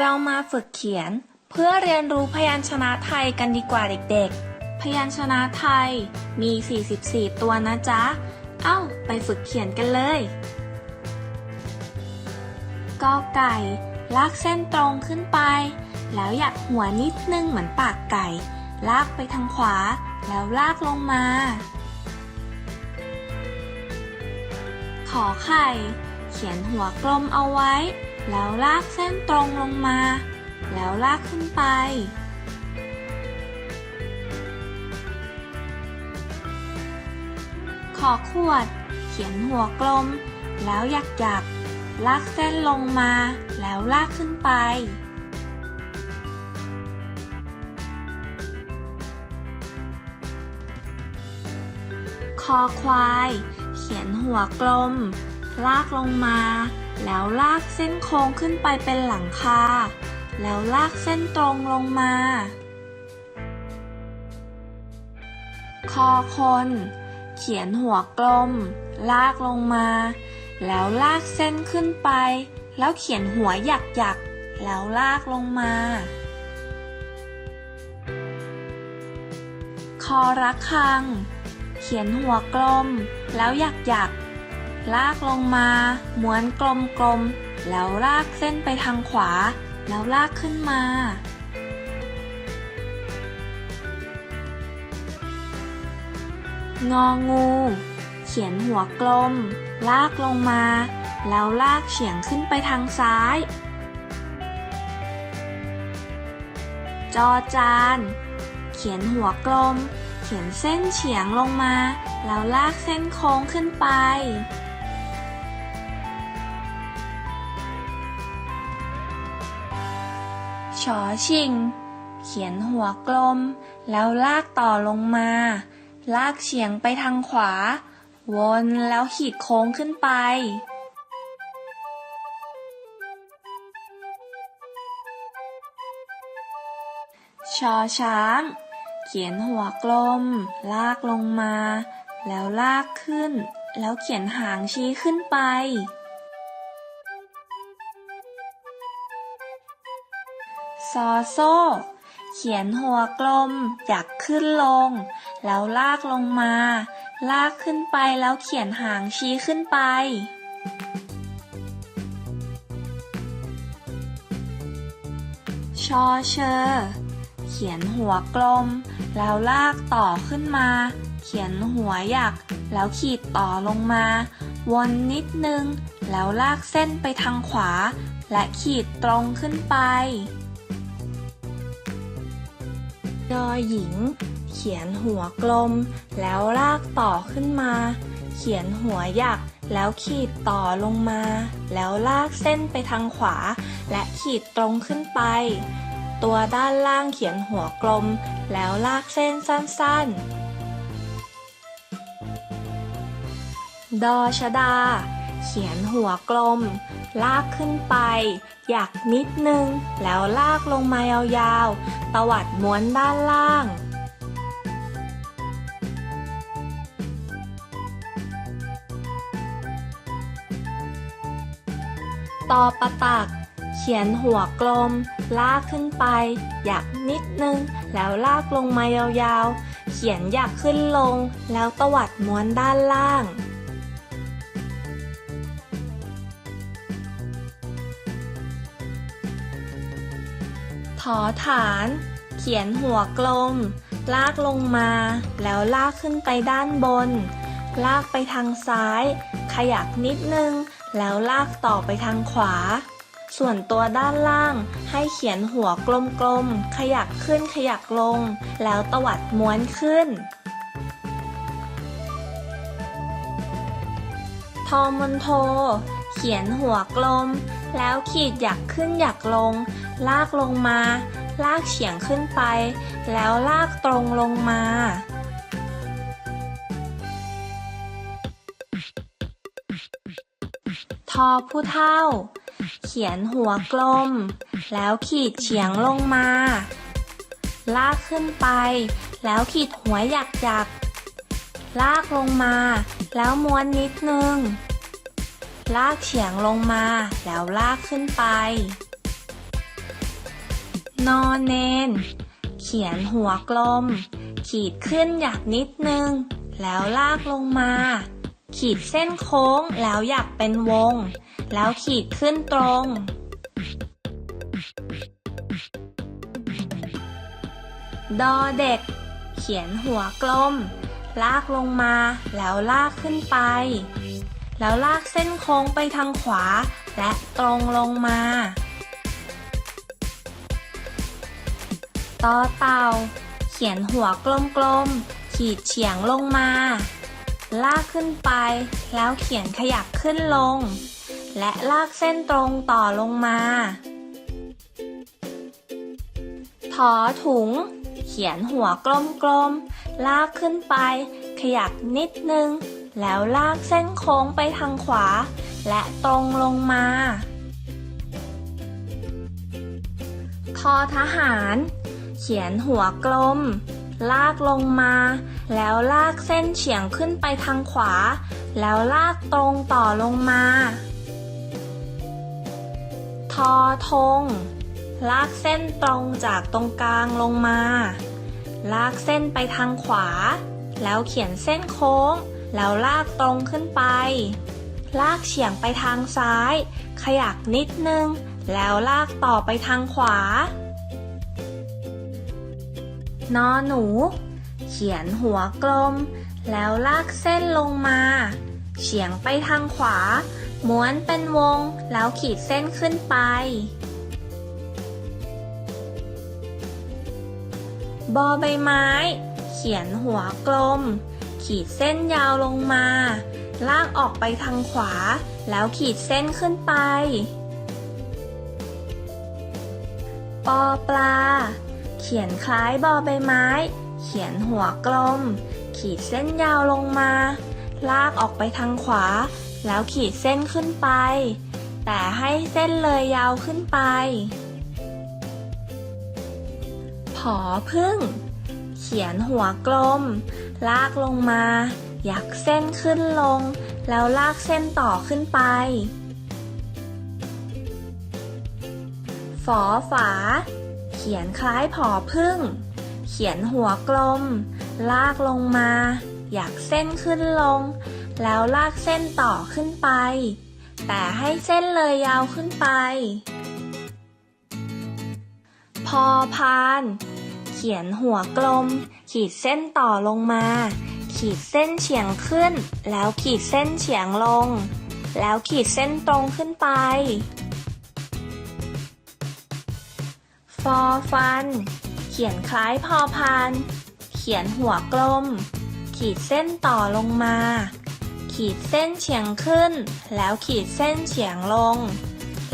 เรามาฝึกเขียน เพื่อเรียนรู้พยัญชนะไทยกันดีกว่าเด็กๆ พยัญชนะไทยมี 44 ตัวนะจ๊ะ เอ้า ไปฝึกเขียนกันเลยกอไก่ ลากเส้นตรงขึ้นไป แล้วหยักหัวนิดนึงเหมือนปากไก่ ลากไปทางขวา แล้วลากลงมา ขอไข่ เขียนหัวกลมเอาไว้ แล้วลากเส้นตรงลงมา แล้วลากขึ้นไป ขอขวด เขียนหัวกลม แล้วหยักหยัก ลากเส้นลงมา แล้วลากขึ้นไป คอควาย เขียนหัวกลม ลากลงมา แล้วลากเส้นโค้งขึ้นไปเป็นหลังคา แล้วลากเส้นตรงลงมา คอคน เขียนหัวกลม ลากลงมา แล้วลากเส้นขึ้นไป แล้วเขียนหัวหยักหยักแล้วลากลงมา คอระฆัง เขียนหัวกลม แล้วหยักหยัก ลากลงมา ม้วนกลมกลมๆ แล้วลากเส้นไปทางขวา แล้วลากขึ้นมา งองู เขียนหัวกลม ลากลงมา แล้วลากเฉียงขึ้นไปทางซ้าย จอจาน เขียนหัวกลม เขียนเส้นเฉียงลงมา แล้วลากเส้นโค้งขึ้นไป ชอชิง เขียนหัวกลม แล้วลากต่อลงมา ลากเฉียงไปทางขวา วนแล้วขีดโค้งขึ้นไปชอช้าง เขียนหัวกลม ลากลงมา แล้วลากขึ้น แล้วเขียนหางชี้ขึ้นไป ซอโซ่ เขียนหัวกลม อยากขึ้นลง แล้วลากลงมา ลากขึ้นไปแล้วเขียนหางชี้ขึ้นไปชอเชอเขียนหัวกลม แล้วลากต่อขึ้นมา เขียนหัวหยัก แล้วขีดต่อลงมา วนนิดนึง แล้วลากเส้นไปทางขวา และขีดตรงขึ้นไป ดอหญิง เขียนหัวกลม แล้วลากต่อขึ้นมา เขียนหัวหยัก แล้วขีดต่อลงมา แล้วลากเส้นไปทางขวา และขีดตรงขึ้นไป ตัวด้านล่างเขียนหัวกลม แล้วลากเส้นสั้นๆ ดอชดา เขียนหัวกลม ลากขึ้นไปหยักนิดนึง แล้วลากลงมายาวๆ ตวัดม้วนด้านล่างต่อประตัก เขียนหัวกลม ลากขึ้นไปหยักนิดนึง แล้วลากลงมายาวๆ เขียนหยักขึ้นลง แล้วตวัดม้วนด้านล่าง อฐาน เขียนหัวกลม ลากลงมา แล้วลากขึ้นไปด้านบน ลากไปทางซ้าย ขยักนิดนึง แล้วลากต่อไปทางขวา ส่วนตัวด้านล่าง ให้เขียนหัวกลมๆ ขยักขึ้นขยักลง แล้วตวัดม้วนขึ้นทอมนโท เขียนหัวกลม แล้วขีดหยักขึ้นหยักลง ลากลงมา ลากเฉียงขึ้นไป แล้วลากตรงลงมา ทอผู้เท่า เขียนหัวกลม แล้วขีดเฉียงลงมา ลากขึ้นไป แล้วขีดหัวหยักหยักลากลงมา แล้วม้วนนิดนึง ลากเฉียงลงมา แล้วลากขึ้นไป นอนเนน เขียนหัวกลม ขีดขึ้นหยักนิดนึง แล้วลากลงมา ขีดเส้นโค้งแล้วหยักเป็นวง แล้วขีดขึ้นตรง ดอเด็ก เขียนหัวกลม ลากลงมา แล้วลากขึ้นไป แล้วลากเส้นโค้งไปทางขวา และตรงลงมา ต่อเต่า เขียนหัวกลมๆ ขีดเฉียงลงมา ลากขึ้นไป แล้วเขียนขยับขึ้นลง และลากเส้นตรงต่อลงมาถอถุง เขียนหัวกลมๆ ลากขึ้นไป ขยับนิดนึง แล้วลากเส้นโค้งไปทางขวา และตรงลงมา ทอทหาร ขียนหัวกลม ลากลงมา แล้วลากเส้นเฉียงขึ้นไปทางขวา แล้วลากตรงต่อลงมา ทอธงลากเส้นตรงจากตรงกลางลงมา ลากเส้นไปทางขวา แล้วเขียนเส้นโค้ง แล้วลากตรงขึ้นไป ลากเฉียงไปทางซ้าย ขยักนิดนึง แล้วลากต่อไปทางขวา นอหนู เขียนหัวกลม แล้วลากเส้นลงมา เฉียงไปทางขวา ม้วนเป็นวงแล้วขีดเส้นขึ้นไป บอใบไม้ เขียนหัวกลม ขีดเส้นยาวลงมา ลากออกไปทางขวา แล้วขีดเส้นขึ้นไป ปอปลา ขียนคล้ายบอใบไม้ เขียนหัวกลม ขีดเส้นยาวลงมา ลากออกไปทางขวา แล้วขีดเส้นขึ้นไป แต่ให้เส้นเลยยาวขึ้นไป ผอพึ่ง เขียนหัวกลม ลากลงมาอยากเส้นขึ้นลง แล้วลากเส้นต่อขึ้นไป ฝอฝา ขียนคล้ายผอพึ่ง เขียนหัวกลม ลากลงมา อยากเส้นขึ้นลง แล้วลากเส้นต่อขึ้นไป แต่ให้เส้นเลยยาวขึ้นไป พอพาน เขียนหัวกลม ขีดเส้นต่อลงมา ขีดเส้นเฉียงขึ้น แล้วขีดเส้นเฉียงลง แล้วขีดเส้นตรงขึ้นไป ฟอฟัน เขียนคล้ายพอพาน เขียนหัวกลม ขีดเส้นต่อลงมา ขีดเส้นเฉียงขึ้น แล้วขีดเส้นเฉียงลง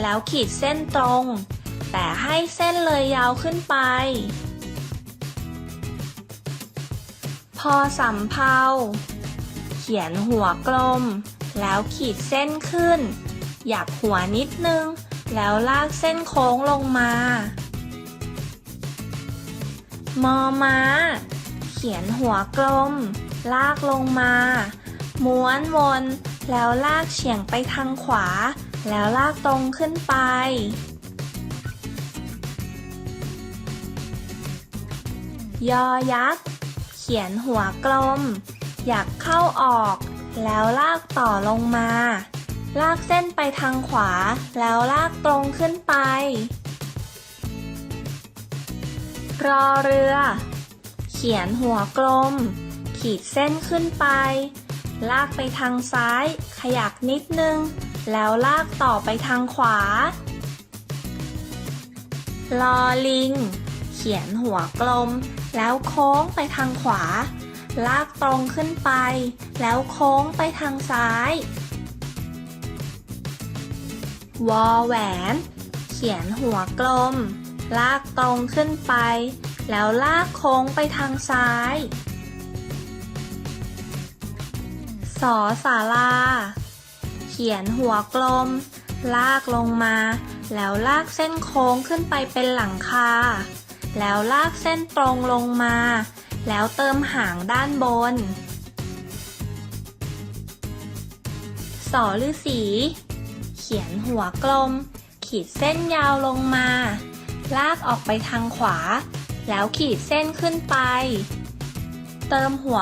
แล้วขีดเส้นตรง แต่ให้เส้นเลยยาวขึ้นไป พอสำเภาเขียนหัวกลม แล้วขีดเส้นขึ้น หยักหัวนิดนึง แล้วลากเส้นโค้งลงมา มอมาเขียนหัวกลม ลากลงมา ม้วนวน แล้วลากเฉียงไปทางขวา แล้วลากตรงขึ้นไปยอยักษ์ เขียนหัวกลม อยากเข้าออก แล้วลากต่อลงมา ลากเส้นไปทางขวา แล้วลากตรงขึ้นไป รอเรือ เขียนหัวกลม ขีดเส้นขึ้นไป ลากไปทางซ้าย ขยักนิดนึง แล้วลากต่อไปทางขวา ลอลิง เขียนหัวกลม แล้วโค้งไปทางขวา ลากตรงขึ้นไป แล้วโค้งไปทางซ้าย วอแหวน เขียนหัวกลม ลากตรงขึ้นไป แล้วลากโค้งไปทางซ้าย สอสาลา เขียนหัวกลม ลากลงมา แล้วลากเส้นโค้งขึ้นไปเป็นหลังคา แล้วลากเส้นตรงลงมา แล้วเติมหางด้านบน สอฤาษีเขียนหัวกลม ขีดเส้นยาวลงมา ลากออกไปทางขวา แล้วขีดเส้นขึ้นไป เติมหัว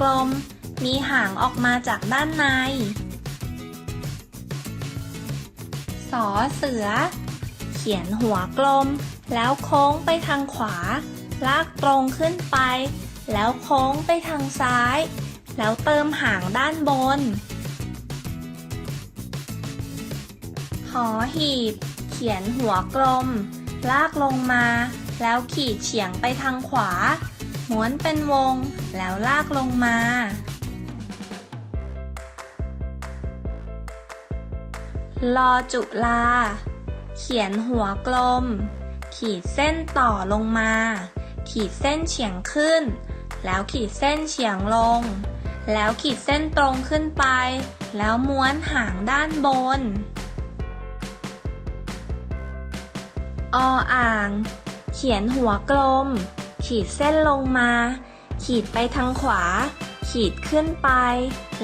กลมๆ มีหางออกมาจากด้านใน สอเสือ เขียนหัวกลม แล้วโค้งไปทางขวา ลากตรงขึ้นไป แล้วโค้งไปทางซ้าย แล้วเติมหางด้านบนหอหีบ เขียนหัวกลม ลากลงมา แล้วขีดเฉียงไปทางขวา ม้วนเป็นวง แล้วลากลงมา ลอจุลา เขียนหัวกลม ขีดเส้นต่อลงมา ขีดเส้นเฉียงขึ้น แล้วขีดเส้นเฉียงลง แล้วขีดเส้นตรงขึ้นไป แล้วม้วนหางด้านบน ออ่าง เขียนหัวกลม ขีดเส้นลงมา ขีดไปทางขวา ขีดขึ้นไป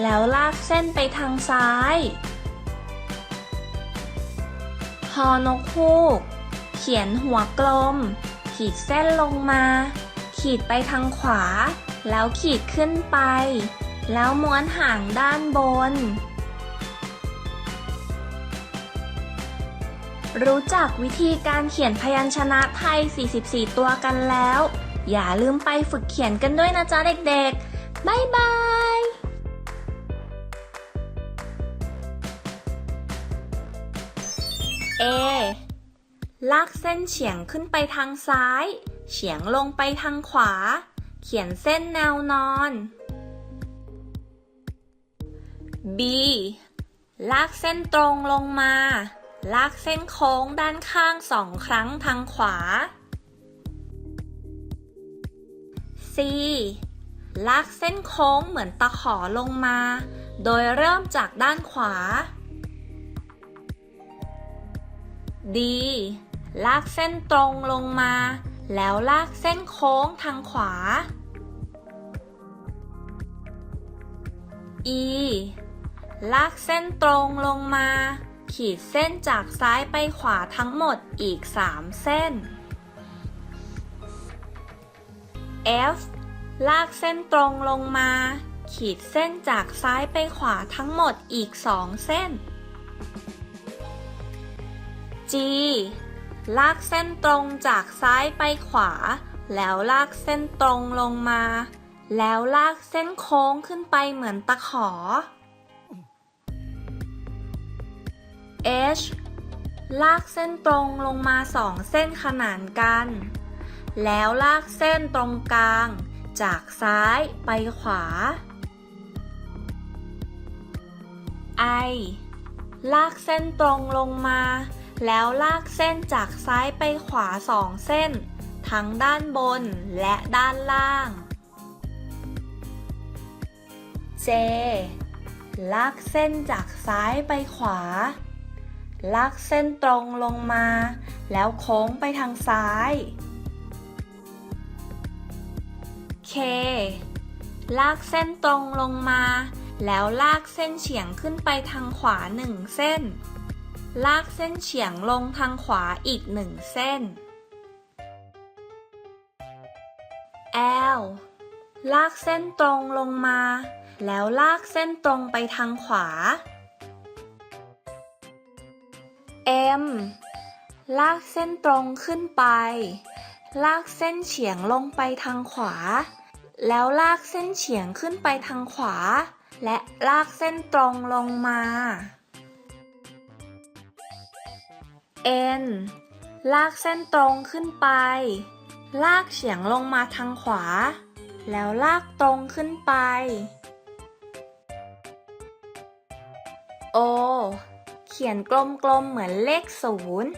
แล้วลากเส้นไปทางซ้ายฮอนกฮูก เขียนหัวกลม ขีดเส้นลงมา ขีดไปทางขวา แล้วขีดขึ้นไป แล้วม้วนหางด้านบน รู้จักวิธีการเขียนพยัญชนะไทย 44 ตัวกันแล้ว อย่าลืมไปฝึกเขียนกันด้วยนะจ๊ะเด็กๆ บ๊ายบาย A ลากเส้นเฉียงขึ้นไปทางซ้าย เฉียงลงไปทางขวา เขียนเส้นแนวนอน B ลากเส้นตรงลงมา ลากเส้นโค้งด้านข้างสองครั้งทางขวา C ลากเส้นโค้งเหมือนตะขอลงมา โดยเริ่มจากด้านขวา D ลากเส้นตรงลงมา แล้วลากเส้นโค้งทางขวา E ลากเส้นตรงลงมา ขีดเส้นจากซ้ายไปขวาทั้งหมดอีก 3 เส้น F ลากเส้นตรงลงมา ขีดเส้นจากซ้ายไปขวาทั้งหมดอีก 2 เส้น G ลากเส้นตรงจากซ้ายไปขวา แล้วลากเส้นตรงลงมา แล้วลากเส้นโค้งขึ้นไปเหมือนตะขอ H ลากเส้นตรงลงมาสองเส้นขนานกัน แล้วลากเส้นตรงกลาง จากซ้ายไปขวา I ลากเส้นตรงลงมา แล้วลากเส้นจากซ้ายไปขวาสองเส้น ทั้งด้านบนและด้านล่าง J ลากเส้นจากซ้ายไปขวา ลากเส้นตรงลงมา แล้วโค้งไปทางซ้าย K ลากเส้นตรงลงมา แล้วลากเส้นเฉียงขึ้นไปทางขวาหนึ่งเส้น ลากเส้นเฉียงลงทางขวาอีกหนึ่งเส้น L ลากเส้นตรงลงมา แล้วลากเส้นตรงไปทางขวา M ลากเส้นตรงขึ้นไป ลากเส้นเฉียงลงไปทางขวา แล้วลากเส้นเฉียงขึ้นไปทางขวา และลากเส้นตรงลงมา N ลากเส้นตรงขึ้นไป ลากเฉียงลงมาทางขวา แล้วลากตรงขึ้นไป O ขียนกลมๆเหมือนเลขศูนย์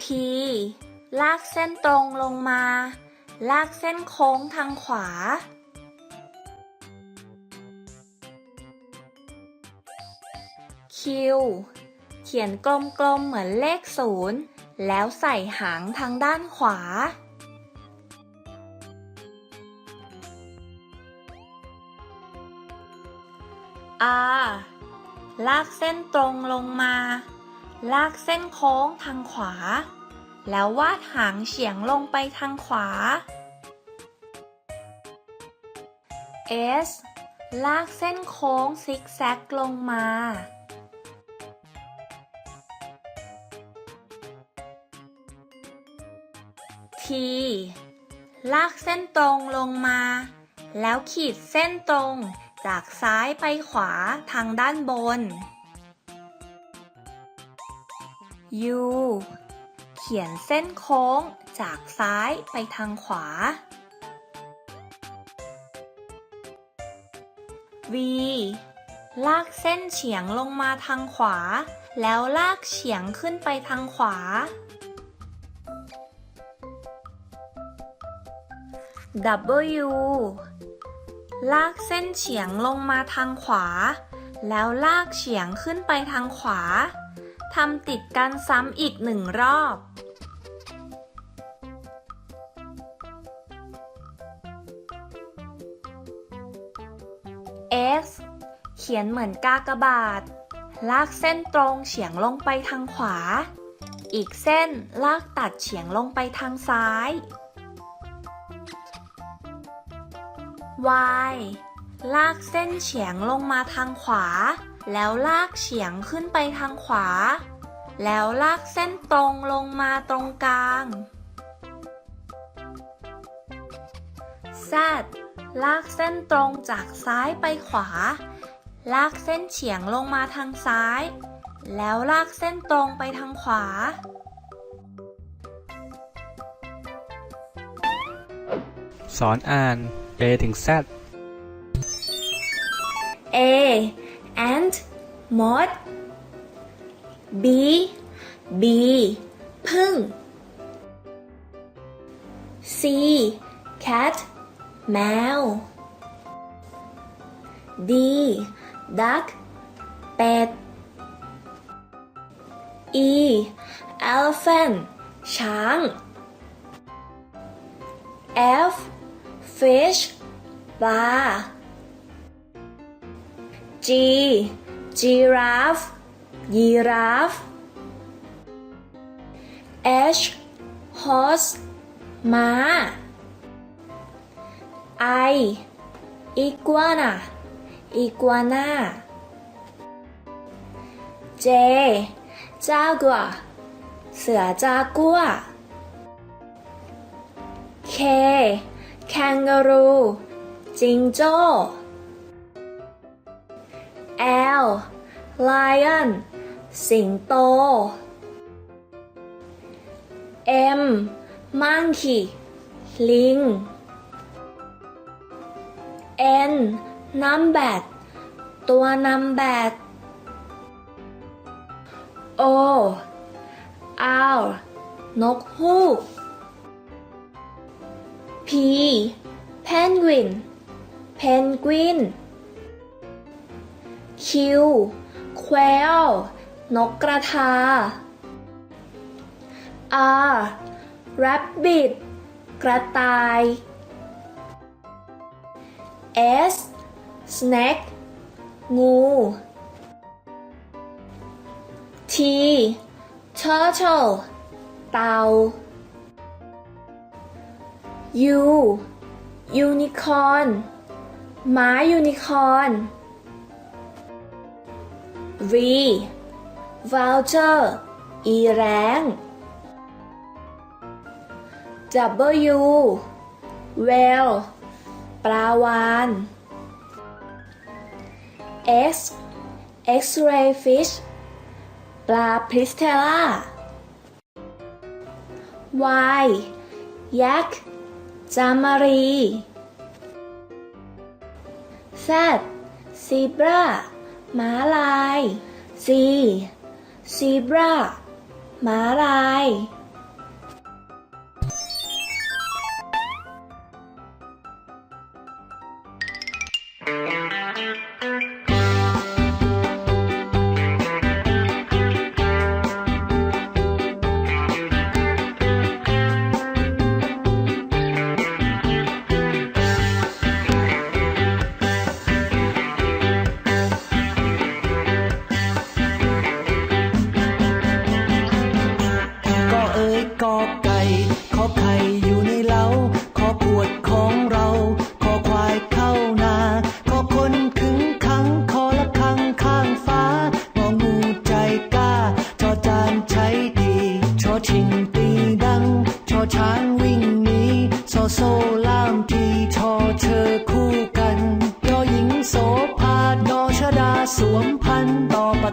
P ลากเส้นตรงลงมา ลากเส้นโค้งทางขวา Q เขียนกลมๆเหมือนเลขศูนย์ แล้วใส่หางทางด้านขวา R ลากเส้นตรงลงมา ลากเส้นโค้งทางขวา แล้ววาดหางเฉียงลงไปทางขวา S ลากเส้นโค้งซิกแซกลงมา T ลากเส้นตรงลงมา แล้วขีดเส้นตรง จากซ้ายไปขวาทางด้านบน U เขียนเส้นโค้งจากซ้ายไปทางขวา V ลากเส้นเฉียงลงมาทางขวา แล้วลากเฉียงขึ้นไปทางขวา W ลากเส้นเฉียงลงมาทางขวา แล้วลากเฉียงขึ้นไปทางขวาทำติดกันซ้ำอีกหนึ่งรอบ X เขียนเหมือนกากบาท ลากเส้นตรงเฉียงลงไปทางขวา อีกเส้นลากตัดเฉียงลงไปทางซ้าย Y ลากเส้นเฉียงลงมาทางขวา แล้วลากเฉียงขึ้นไปทางขวา แล้วลากเส้นตรงลงมาตรงกลาง Z ลากเส้นตรงจากซ้ายไปขวา ลากเส้นเฉียงลงมาทางซ้าย แล้วลากเส้นตรงไปทางขวา สอนอ่าน A ถึง Z A ant moth B B พึ่ง C cat แมว D duck เป็ด E elephant ช้าง F fish ปลา G giraffe ยีราฟ H horse ม้า I iguana iguana J jaguar เสือจากัว K kangaroo จิงโจ้ L lion สิงโต M monkey ลิง N numbat ตัวนัมแบด O owl นกฮูก P penguin เพนกวิน Q quail นกกระทา R rabbit กระต่าย S snake งู T turtle เต่า ยูยูนิคอร์นหมายูนิคอนรีวอลเจอร์อีแรงดับเบิลยูเวลปลาวานเอสเอ็กซ์เรย์ฟิชปลาพริสเทล่าวายยัก จามรี แซดซีบราหมาลาย ซีซีบราหมาลาย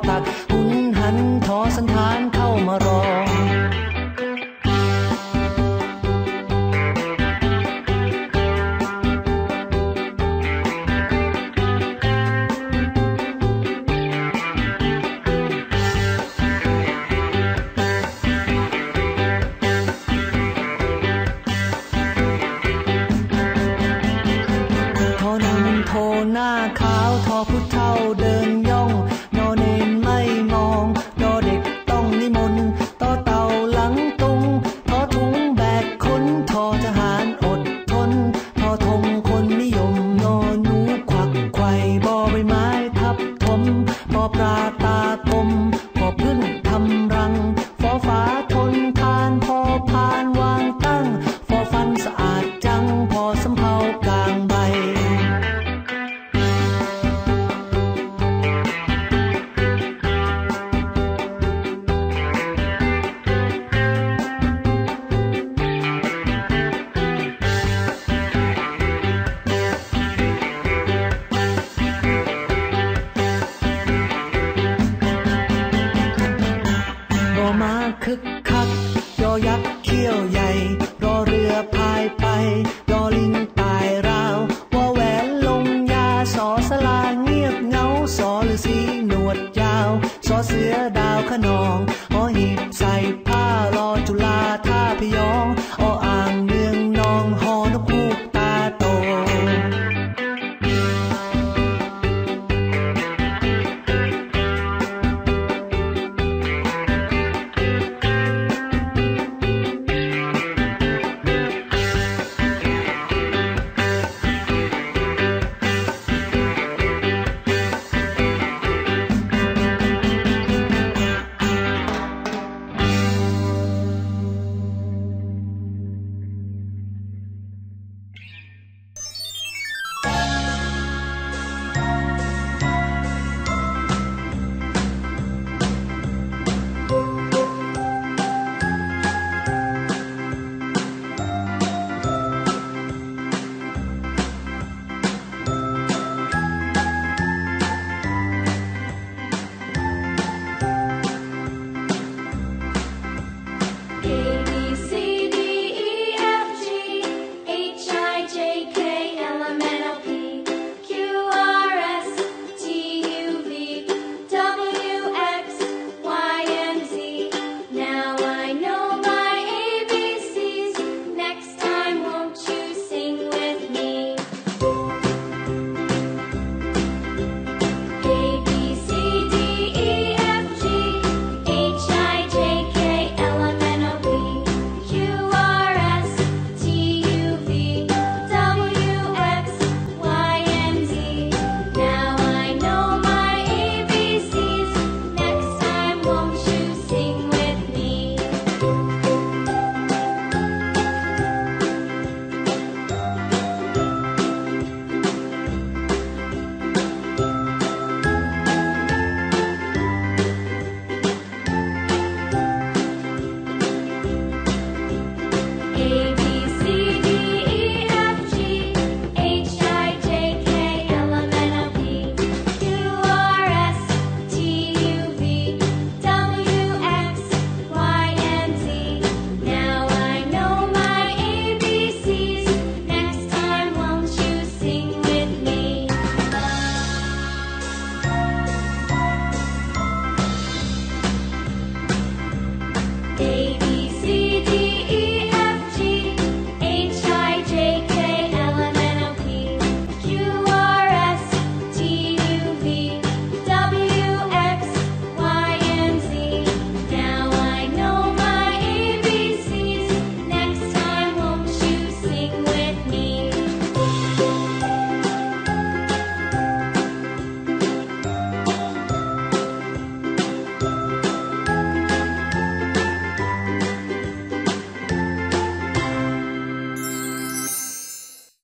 так. មបបប្រាតាទុំ อเสือดาวขนอง